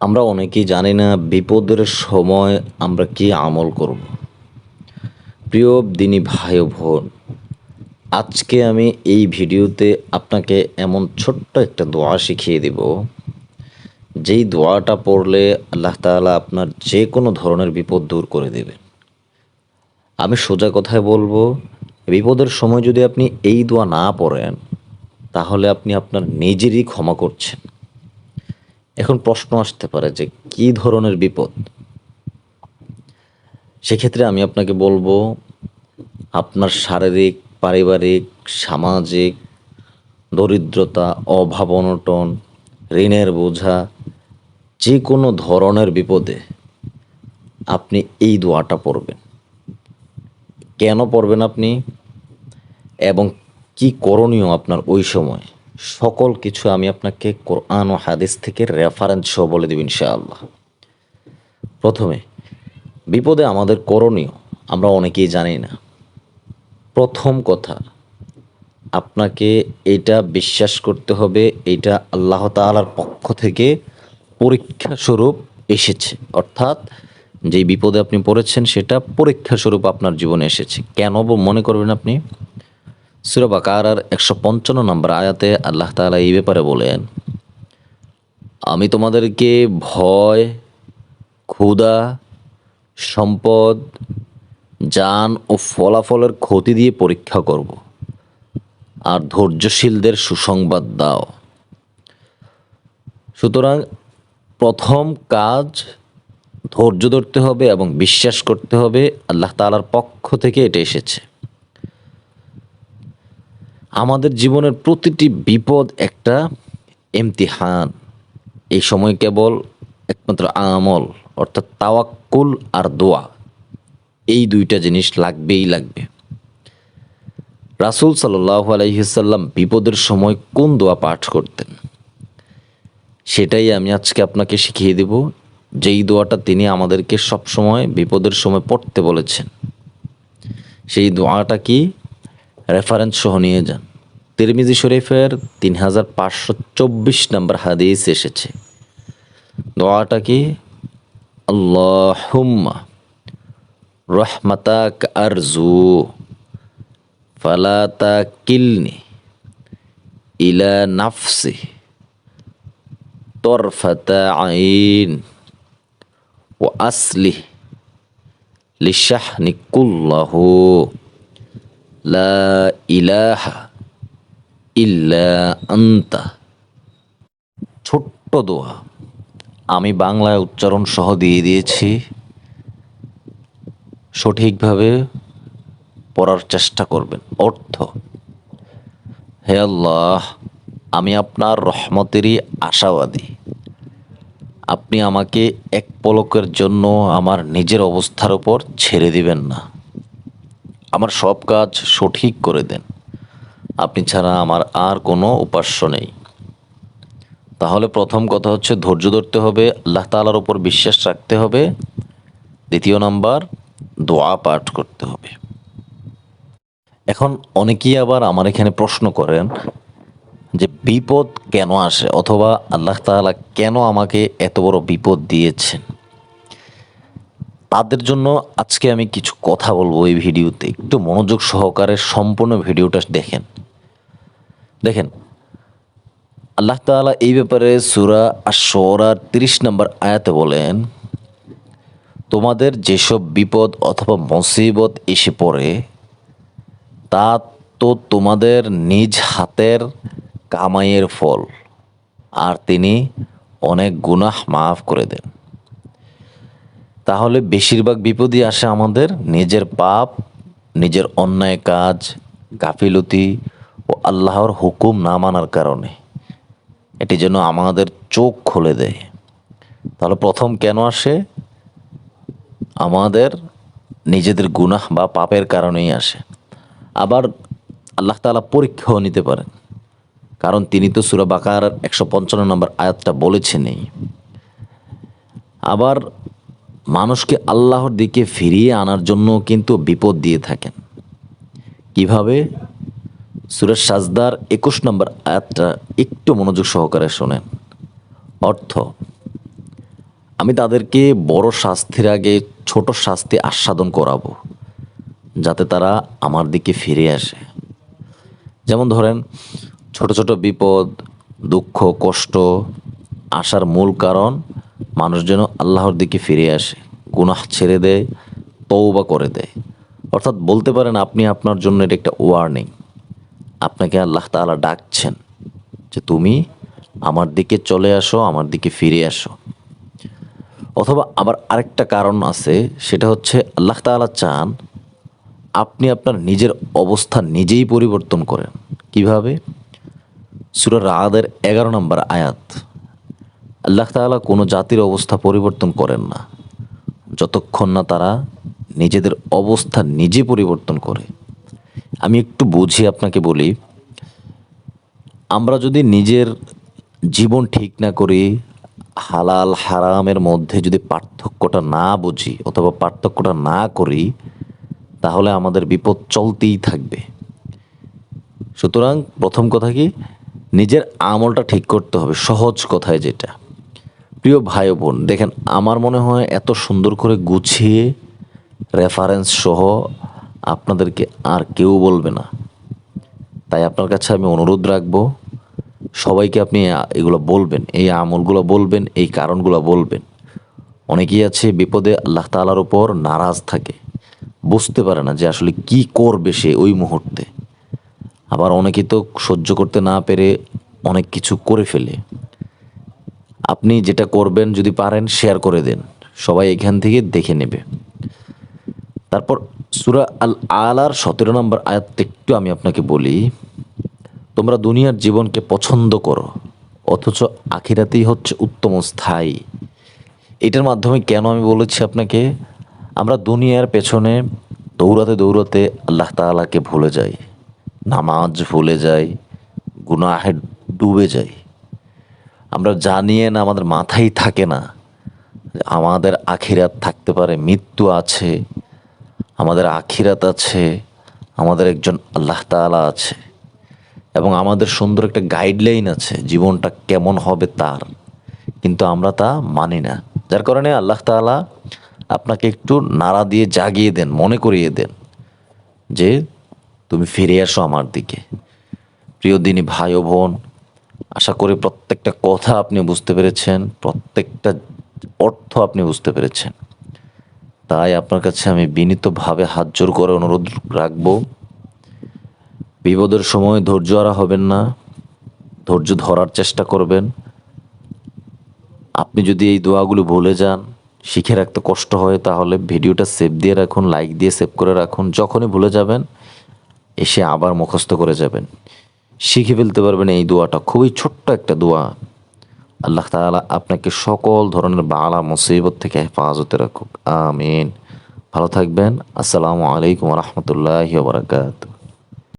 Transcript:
আমরা অনেকেই জানি না বিপদের সময় আমরা কি আমল করব। প্রিয় দিনী ভাই বোন, আজকে আমি এই ভিডিওতে আপনাকে এমন ছোট্ট একটা দোয়া শিখিয়ে দেব। যেই দোয়াটা পড়লে আল্লাহ তাআলা আপনার যে কোনো ধরনের বিপদ দূর করে দেবেন। আমি সোজা কথায় বলব, বিপদের সময় যদি আপনি এই দোয়া না পড়েন, তাহলে আপনি আপনার নিজেরই ক্ষমা করছেন। এখন প্রশ্ন আসতে পারে যে কি ধরনের বিপদ? সেক্ষেত্রে আমি আপনাকে বলব, আপনার শারীরিক, পারিবারিক, সামাজিক, দরিদ্রতা, অভাব অনটন, ঋণের বোঝা যে কোনো ধরনের বিপদে আপনি এই দোয়াটা পড়বেন। কেন পড়বেন আপনি? এবং কি করণীয় আপনার ওই সময়? সকল কিছু আমি আপনাকে কোরআন ও হাদিস থেকে রেফারেন্স সহ বলে দেব ইনশাআল্লাহ। প্রথমে, বিপদে আমাদের করণীয়, আমরা অনেকেই জানি না। প্রথম কথা, আপনাকে এটা বিশ্বাস করতে হবে, এটা আল্লাহ তাআলার পক্ষ থেকে পরীক্ষা স্বরূপ এসেছে। অর্থাৎ, যেই বিপদে আপনি পড়েছেন, সেটা পরীক্ষা স্বরূপ আপনার জীবনে এসেছে। কেন মনে করবেন আপনি? সুরা বাকারার একশো পঞ্চান্ন নম্বর আয়াতে আল্লাহ তালা এই ব্যাপারে বলেন, আমি তোমাদেরকে ভয়, ক্ষুধা, সম্পদ, যান ও ফলাফলের ক্ষতি দিয়ে পরীক্ষা করব আর ধৈর্যশীলদের সুসংবাদ দাও। সুতরাং প্রথম কাজ, ধৈর্য ধরতে হবে এবং বিশ্বাস করতে হবে আল্লাহ তাআলার পক্ষ থেকে এটা এসেছে। আমাদের জীবনের প্রতিটি বিপদ একটা এমতিহান এই সময় কেবল একমাত্র আমল, অর্থাৎ তাওয়াক্কুল আর দোয়া, এই দুইটা জিনিস লাগবেই লাগবে। রাসুল সাল্লাহ আলাইসাল্লাম বিপদের সময় কোন দোয়া পাঠ করতেন? সেটাই আমি আজকে আপনাকে শিখিয়ে দেব, যেই দোয়াটা তিনি আমাদেরকে সবসময় বিপদের সময় পড়তে বলেছেন। সেই দোয়াটা কি? রেফারেন্স সহ নিয়ে যান। তিরমিজি শরীফের তিন হাজার পাঁচশো চব্বিশ নম্বর হাদিস এসেছে। দোয়াটা কি? আল্লাহুম্মা রহমাতাক আরজু, ফালা তাকিলনি ইলা নাফসি, তরফাতা আইন ও আসলি লিশাহনি কুল্লাহু। লা ইলাহা আন্তা। ছোট্ট দোয়া। আমি বাংলায় উচ্চারণ সহ দিয়ে দিয়েছি। সঠিকভাবে পড়ার চেষ্টা করবেন। অর্থ, হে আল্লাহ, আমি আপনার রহমতেরই আশাবাদী। আপনি আমাকে এক পলকের জন্য আমার নিজের অবস্থার উপর ছেড়ে দিবেন না। আমার সব কাজ সঠিক করে দেন। আপনি ছাড়া আমার আর কোনো উপাস্য নেই। তাহলে প্রথম কথা হচ্ছে ধৈর্য ধরতে হবে, আল্লাহ তাআলার ওপর বিশ্বাস রাখতে হবে। দ্বিতীয় নাম্বার, দোয়া পাঠ করতে হবে। এখন অনেকেই আবার আমার এখানে প্রশ্ন করেন যে বিপদ কেন আসে অথবা আল্লাহ তাআলা কেন আমাকে এত বড় বিপদ দিয়েছেন? তাদের জন্য আজকে আমি কিছু কথা বলব এই ভিডিওতে। একটু মনোযোগ সহকারে সম্পূর্ণ ভিডিওটা দেখেন। দেখেন, আল্লাহ তাআলা এই ব্যাপারে সুরা আশরার তিরিশ নম্বর আয়াতে বলেন, তোমাদের যেসব বিপদ অথবা মুসিবত এসে পড়ে, তা তো তোমাদের নিজ হাতের কামাইয়ের ফল, আর তিনি অনেক গুনাহ মাফ করে দেন। তাহলে বেশিরভাগ বিপদই আসে আমাদের নিজের পাপ, নিজের অন্যায় কাজ, গাফিলতি ও আল্লাহর হুকুম না মানার কারণে। এটি যেন আমাদের চোখ খুলে দেয়। তাহলে প্রথম কেন আসে? আমাদের নিজেদের গুনাহ বা পাপের কারণেই আসে। আবার আল্লাহ তাআলা পরীক্ষাও নিতে পারেন। কারণ তিনি তো সুরা বাকার একশো পঞ্চান্ন নম্বর আয়াতটা বলেছেনই। আবার মানুষকে আল্লাহর দিকে ফিরিয়ে আনার জন্য কিন্তু বিপদ দিয়ে থাকেন। কীভাবে? সুরেশ সাজদার একুশ নম্বর আয়াতটা একটু মনোযোগ সহকারে শোনেন। অর্থ, আমি তাদেরকে বড় শাস্তির আগে ছোট শাস্তি আস্বাদন করাবো, যাতে তারা আমার দিকে ফিরে আসে। যেমন ধরেন, ছোট ছোট বিপদ, দুঃখ, কষ্ট আসার মূল কারণ মানুষ যেন আল্লাহর দিকে ফিরে আসে, গুনাহ ছেড়ে দেয় তৌবা করে দেয়। অর্থাৎ বলতে পারেন আপনি আপনার জন্য এটা একটা ওয়ার্নিং আপনাকে আল্লাহ তাআলা ডাকছেন যে তুমি আমার দিকে চলে আসো, আমার দিকে ফিরে আসো। অথবা আবার আরেকটা কারণ আছে, সেটা হচ্ছে আল্লাহ তাআলা চান আপনি আপনার নিজের অবস্থা নিজেই পরিবর্তন করেন। কীভাবে? সূরা রাদের এগারো নম্বর আয়াত। আল্লাহ তাআলা কোনো জাতির অবস্থা পরিবর্তন করেন না। যতক্ষণ না তারা নিজেদের অবস্থা নিজে পরিবর্তন করে। আমি একটু বুঝি আপনাকে বলি, আমরা যদি নিজের জীবন ঠিক না করি, হালাল হারামের মধ্যে যদি পার্থক্যটা না বুঝি অথবা পার্থক্যটা না করি, তাহলে আমাদের বিপদ চলতেই থাকবে। সুতরাং প্রথম কথা কি, নিজের আমলটা ঠিক করতে হবে, সহজ কথায় যেটা। প্রিয় ভাই বোন, দেখেন, আমার মনে হয় এত সুন্দর করে গুছিয়ে রেফারেন্স সহ আপনাদেরকে আর কেউ বলবে না। তাই আপনার কাছে আমি অনুরোধ রাখব, সবাইকে আপনি এগুলো বলবেন, এই আমলগুলো বলবেন, এই কারণগুলো বলবেন। অনেকেই আছে বিপদে আল্লাহ তাআলার উপর নারাজ থাকে, বুঝতে পারে না যে আসলে কি করবে সে ওই মুহূর্তে। আবার অনেকেই তো সহ্য করতে না পেরে অনেক কিছু করে ফেলে। আপনি যেটা করবেন যদি পারেন শেয়ার করে দেন। সবাই এখান থেকে দেখে নেবে। তারপর সুরা আল আলার সতেরো নম্বর আয়াত একটু আমি আপনাকে বলি। তোমরা দুনিয়ার জীবনকে পছন্দ করো, অথচ আখিরাতেই হচ্ছে উত্তম স্থায়ী। এটার মাধ্যমে কেন আমি বলেছি আপনাকে? আমরা দুনিয়ার পেছনে দৌড়াতে দৌড়াতে আল্লাহ তাআলাকে ভুলে যাই, নামাজ ভুলে যাই, গুনাহে ডুবে যাই। আমরা জানিয়ে না, আমাদের মাথায় থাকে না আমাদের আখিরাত থাকতে পারে, মৃত্যু আছে, আমাদের আখিরাত আছে, আমাদের একজন আল্লাহ তাআলা আছে এবং আমাদের সুন্দর একটা গাইডলাইন আছে, জীবনটা কেমন হবে তার। কিন্তু আমরা তা মানি না। যার কারণে আল্লাহ তাআলা আপনাকে একটু নাড়া দিয়ে জাগিয়ে দেন, মনে করিয়ে দেন যে তুমি ফিরে আসো আমার দিকে। প্রিয় দিনী ভাই ও বোন আশা করি প্রত্যেকটা কথা আপনি বুঝতে পেরেছেন, প্রত্যেকটা অর্থ আপনি বুঝতে পেরেছেন। তাই আপনার কাছে আমি বিনীতভাবে হাত জোর করে অনুরোধ রাখব, বিপদের সময় ধৈর্য হারা হবেন না, ধৈর্য ধরার চেষ্টা করবেন। আপনি যদি এই দোয়াগুলো ভুলে যান, শিখে রাখতে কষ্ট হয়, তাহলে ভিডিওটা সেভ দিয়ে রাখুন, লাইক দিয়ে সেভ করে রাখুন, যখনই ভুলে যাবেন, এসে আবার মুখস্থ করে যাবেন। শিখে ফেলতে পারবেন এই দোয়াটা। খুবই ছোট্ট একটা দোয়া। আল্লাহ তালা আপনাকে সকল ধরনের বালা, মুসিবত থেকে হেফাজতে রাখুক। আমিন। ভালো থাকবেন। আসসালামু আলাইকুম রহমতুল্লাহ বারাকাতুহ।